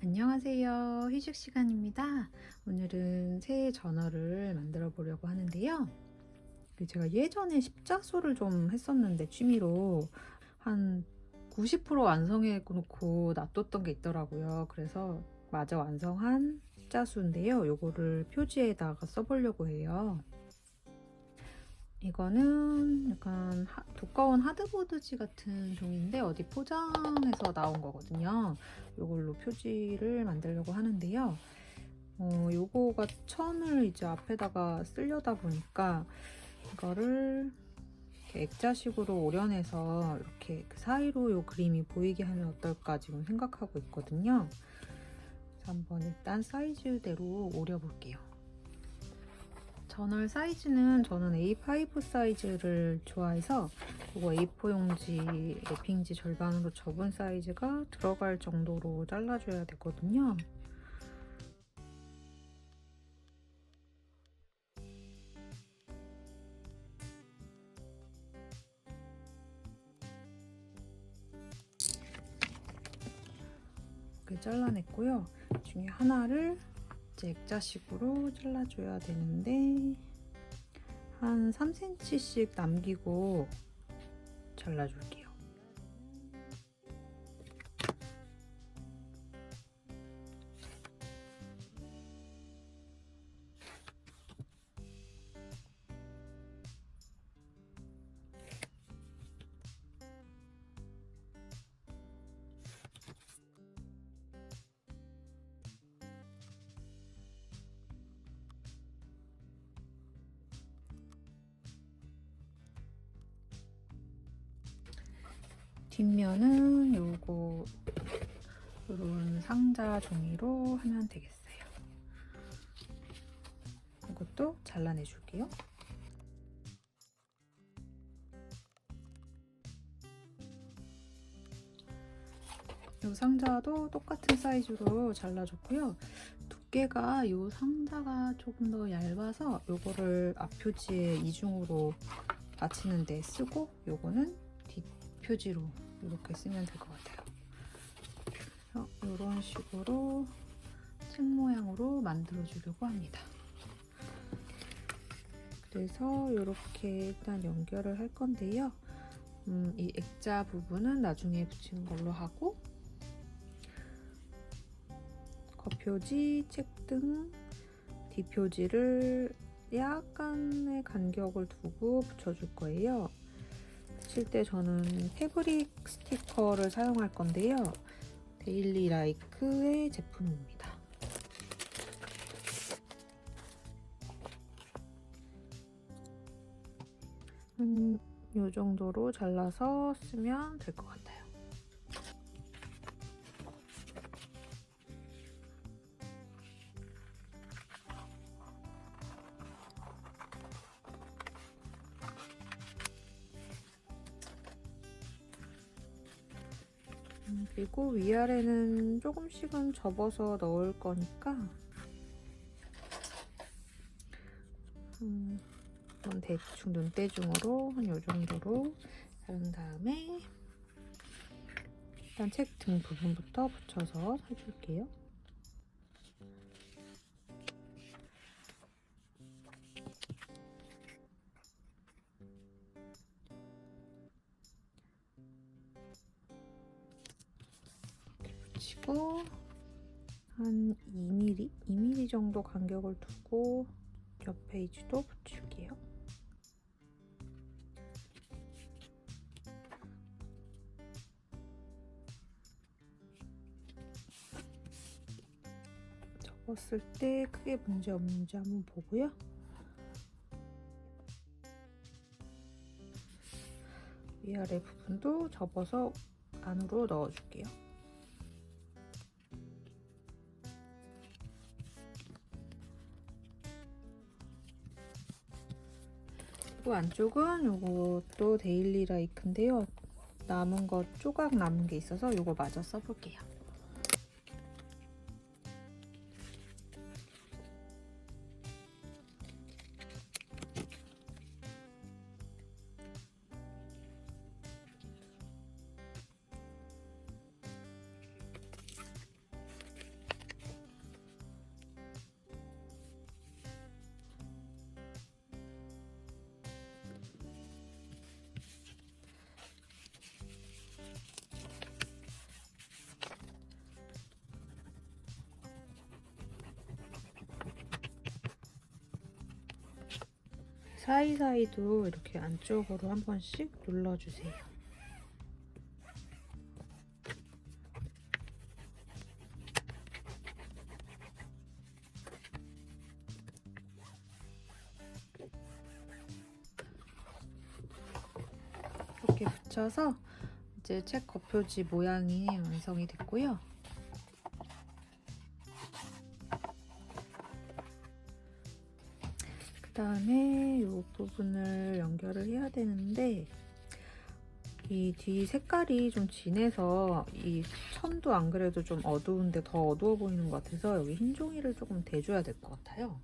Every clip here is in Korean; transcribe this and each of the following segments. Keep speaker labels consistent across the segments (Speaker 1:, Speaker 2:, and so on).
Speaker 1: 안녕하세요. 휴식 시간입니다. 오늘은 새 전어를 만들어 보려고 하는데요. 그 제가 예전에 십자수를 좀 했었는데 취미로 한 90% 완성해 놓고 놔뒀던 게 있더라고요. 그래서 마저 완성한 십자수인데요. 요거를 표지에다가 써보려고 해요. 이거는 약간 하- 두꺼운 하드보드지 같은 종인데 어디 포장해서 나온 거거든요. 이걸로 표지를 만들려고 하는데요. 어, 요거가 천을 이제 앞에다가 쓰려다 보니까 이거를 액자식으로 오려내서 이렇게 그 사이로 요 그림이 보이게 하면 어떨까 지금 생각하고 있거든요. 한번 일단 사이즈대로 오려볼게요. 전월 사이즈는 저는 A5 사이즈를 좋아해서 그거 A4 용지 랩핑지 절반으로 접은 사이즈가 들어갈 정도로 잘라줘야 되거든요. 이렇게 잘라냈고요. 이 중에 하나를 이제 액자식으로 잘라줘야 되는데 한 3cm씩 남기고 잘라줄게요. 뒷면은 요거 요런 상자 종이로 하면 되겠어요. 이것도 잘라내 줄게요. 요 상자도 똑같은 사이즈로 잘라줬고요. 두께가 요 상자가 조금 더 얇아서 요거를 앞표지에 이중으로 받치는 데 쓰고 요거는 표지로 이렇게 쓰면 될 것 같아요. 이런 식으로 책 모양으로 만들어 주려고 합니다. 그래서 이렇게 일단 연결을 할 건데요. 음, 이 액자 부분은 나중에 붙이는 걸로 하고 겉표지, 책등, 뒷표지를 약간의 간격을 두고 붙여줄 거예요. 붙일 때 저는 패브릭 스티커를 사용할 건데요. 데일리 라이크의 제품입니다. 한이 정도로 잘라서 쓰면 될 것 같아요. 위아래는 조금씩은 접어서 넣을 거니까 음, 대충 눈대중으로 한 요 정도로 자른 다음에 일단 책 등 부분부터 붙여서 해줄게요. 붙이고 한 2mm, 2mm 정도 간격을 두고 옆 페이지도 붙일게요. 접었을 때 크게 문제 없는지 한번 보고요. 위아래 부분도 접어서 안으로 넣어줄게요. 그리고 안쪽은 요것도 데일리 라이크인데요. 남은 거 조각 남은 게 있어서 요거 마저 써볼게요. 사이사이도 이렇게 안쪽으로 한 번씩 눌러주세요. 이렇게 붙여서 이제 책 겉표지 모양이 완성이 됐고요. 다음에 이 부분을 연결을 해야 되는데 이 뒤 색깔이 좀 진해서 이 천도 안 그래도 좀 어두운데 더 어두워 보이는 것 같아서 여기 흰 종이를 조금 대줘야 될 것 같아요.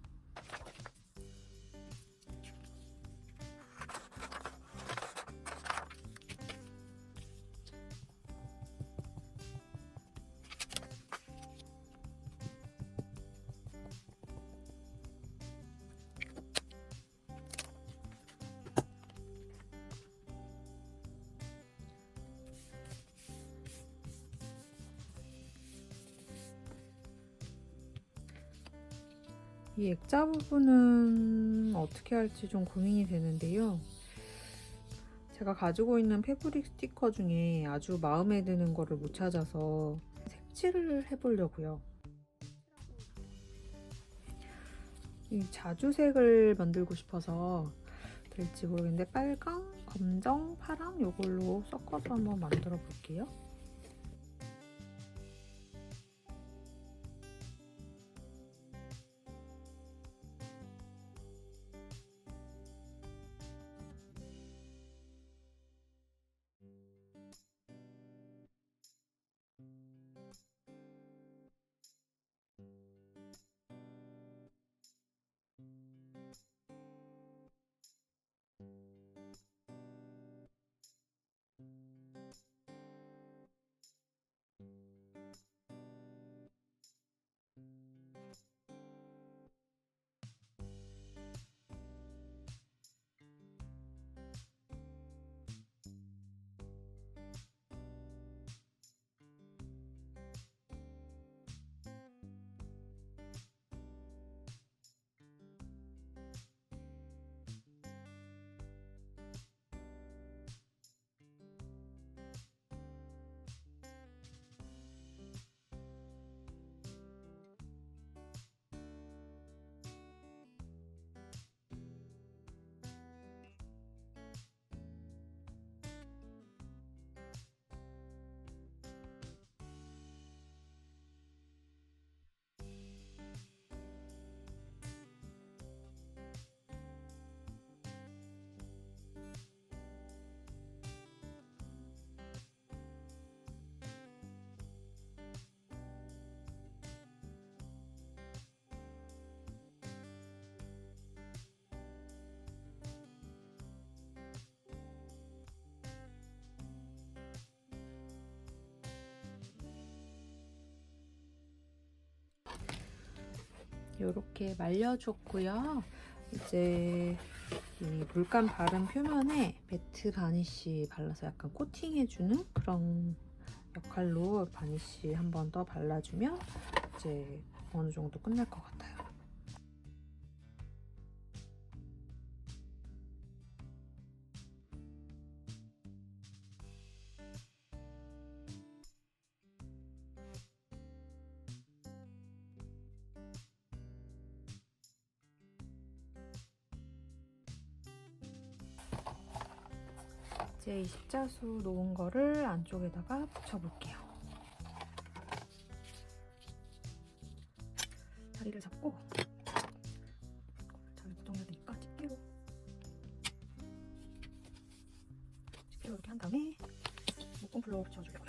Speaker 1: 이 액자 부분은 어떻게 할지 좀 고민이 되는데요. 제가 가지고 있는 패브릭 스티커 중에 아주 마음에 드는 거를 못 찾아서 색칠을 해보려고요. 이 자주색을 만들고 싶어서 될지 모르겠는데 빨강, 검정, 파랑 이걸로 섞어서 한번 만들어 볼게요. 이렇게 말려줬고요. 이제 이 물감 바른 표면에 베트 바니쉬 발라서 약간 코팅해주는 그런 역할로 바니쉬 한 번 더 발라주면 이제 어느 정도 끝날 것 같아요. 이제 이 십자수 놓은 거를 안쪽에다가 붙여볼게요. 다리를 잡고 잘 고정해야 되니까 집게로 집게로 이렇게 한 다음에 묶음플로 붙여주려고요.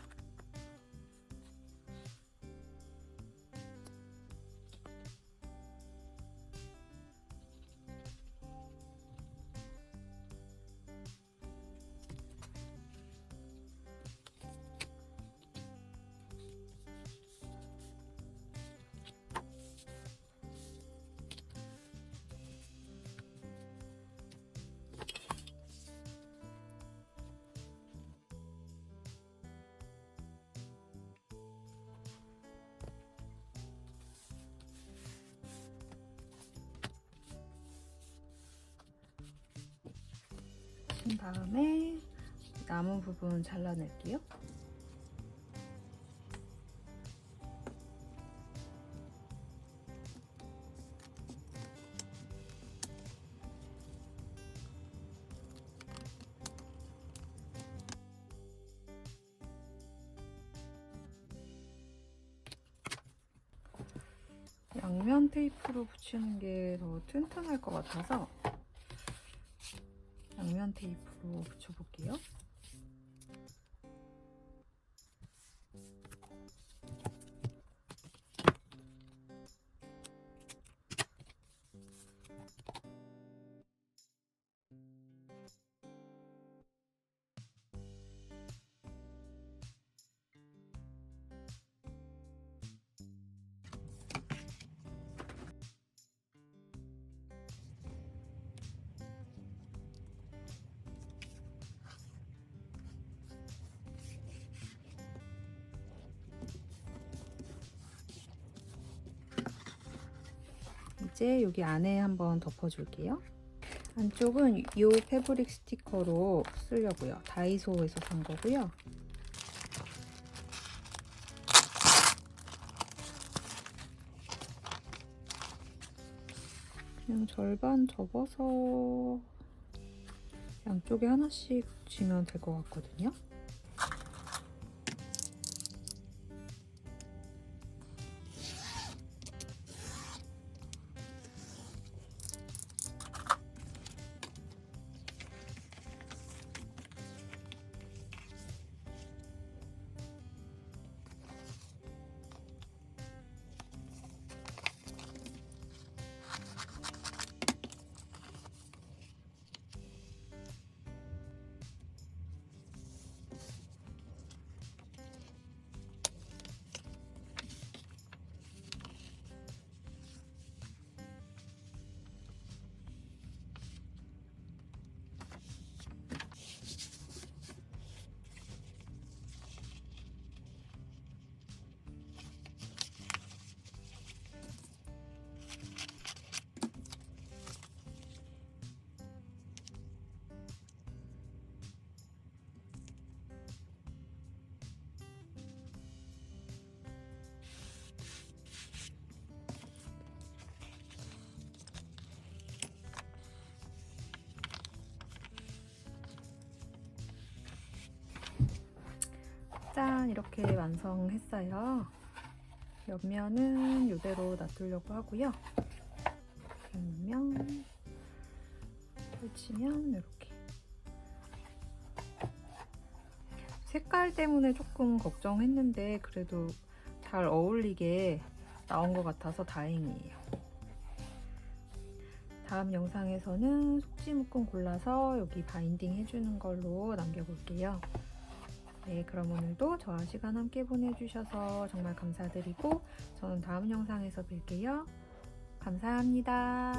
Speaker 1: 한 다음에 남은 부분 잘라낼게요. 양면 테이프로 붙이는 게 더 튼튼할 것 같아서 양면 테이프로 붙여볼게요. 이제 여기 안에 한번 덮어줄게요. 안쪽은 이 패브릭 스티커로 쓰려고요. 다이소에서 산 거고요. 그냥 절반 접어서 양쪽에 하나씩 붙이면 될 것 같거든요. 짠 이렇게 완성했어요. 옆면은 이대로 놔두려고 하고요. 옆면 펼치면 이렇게 색깔 때문에 조금 걱정했는데 그래도 잘 어울리게 나온 것 같아서 다행이에요. 다음 영상에서는 속지 묶음 골라서 여기 바인딩 해주는 걸로 남겨볼게요. 네, 그럼 오늘도 저와 시간 함께 보내주셔서 정말 감사드리고 저는 다음 영상에서 뵐게요. 감사합니다.